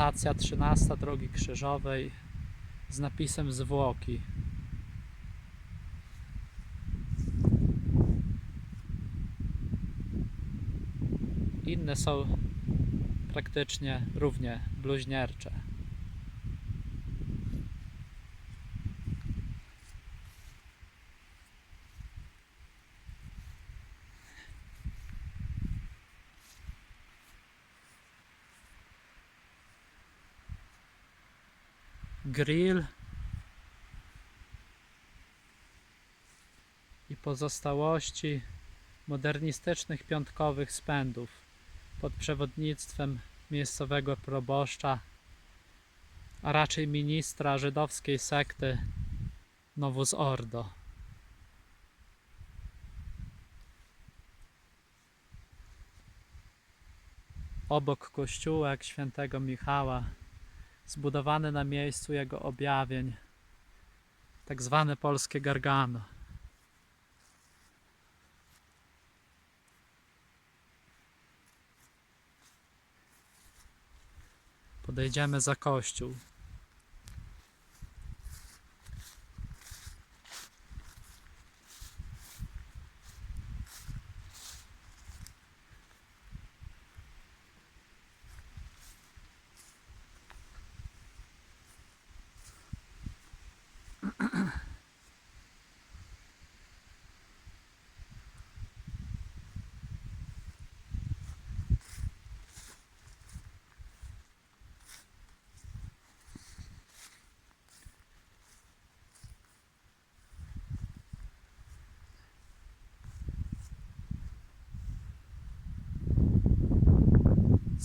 stacja 13 drogi krzyżowej z napisem zwłoki. Inne są praktycznie równie bluźniercze. Grill i pozostałości modernistycznych piątkowych spędów pod przewodnictwem miejscowego proboszcza, a raczej ministra żydowskiej sekty Novus Ordo. Obok kościółek świętego Michała zbudowany na miejscu jego objawień, tak zwane polskie Gargano. Podejdziemy za kościół.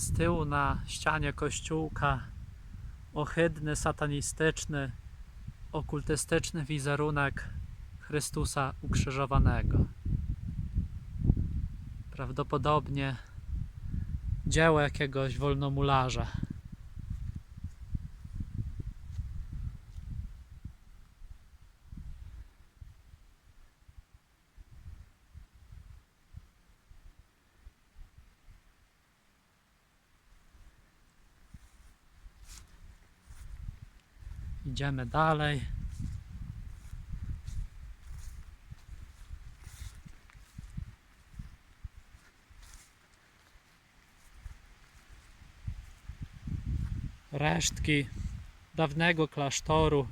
Z tyłu na ścianie kościółka ohydny, satanistyczny, okultystyczny wizerunek Chrystusa ukrzyżowanego. Prawdopodobnie dzieło jakiegoś wolnomularza. Idziemy dalej. Resztki dawnego klasztoru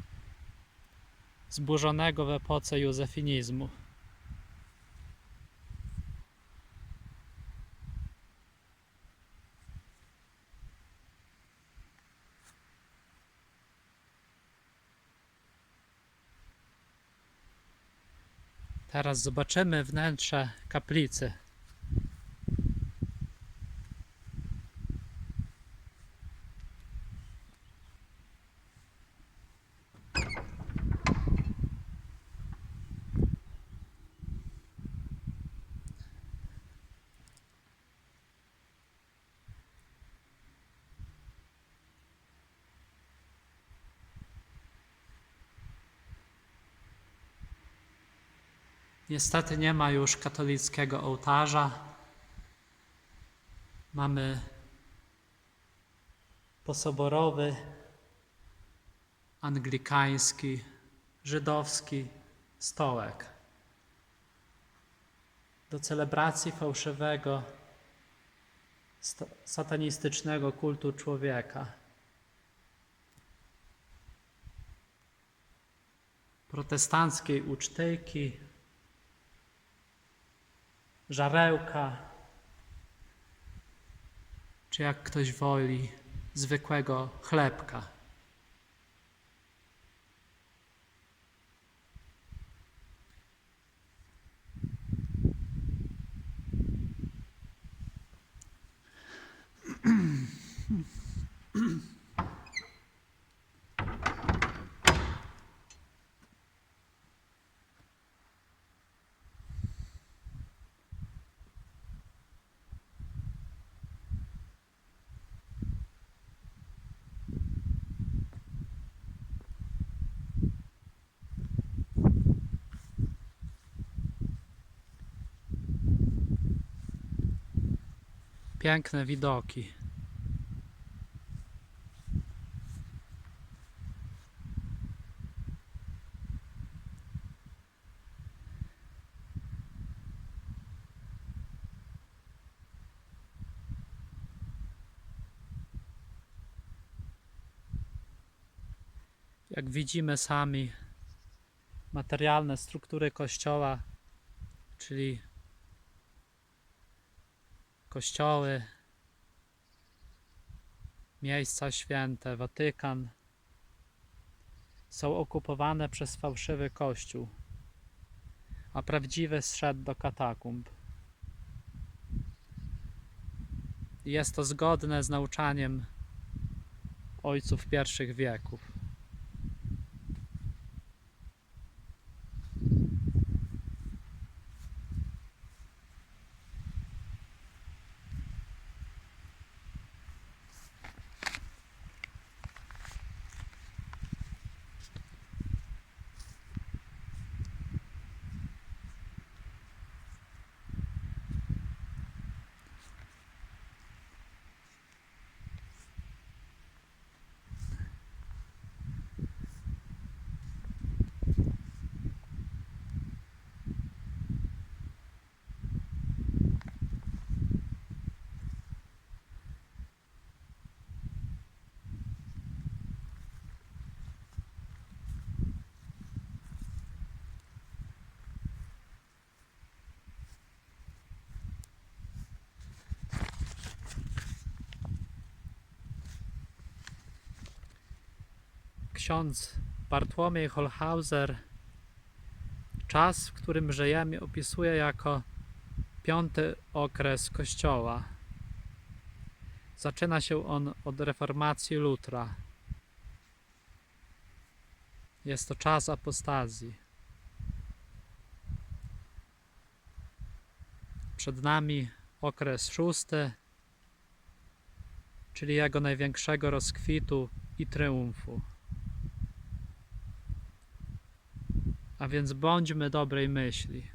zburzonego w epoce józefinizmu. Teraz zobaczymy wnętrze kaplicy. Niestety nie ma już katolickiego ołtarza. Mamy posoborowy, anglikański, żydowski stołek do celebracji fałszywego, satanistycznego kultu człowieka. Protestanckiej ucztyjki, żarełka, czy jak ktoś woli, zwykłego chlebka. Piękne widoki. Jak widzimy sami, materialne struktury kościoła, czyli kościoły, miejsca święte, Watykan, są okupowane przez fałszywy kościół, a prawdziwy zszedł do katakumb. Jest to zgodne z nauczaniem ojców pierwszych wieków. Ksiądz Bartłomiej Holhauser czas, w którym żyjemy, opisuje jako piąty okres Kościoła. Zaczyna się on od reformacji Lutra. Jest to czas apostazji. Przed nami okres szósty, czyli jego największego rozkwitu i triumfu. A więc bądźmy dobrej myśli.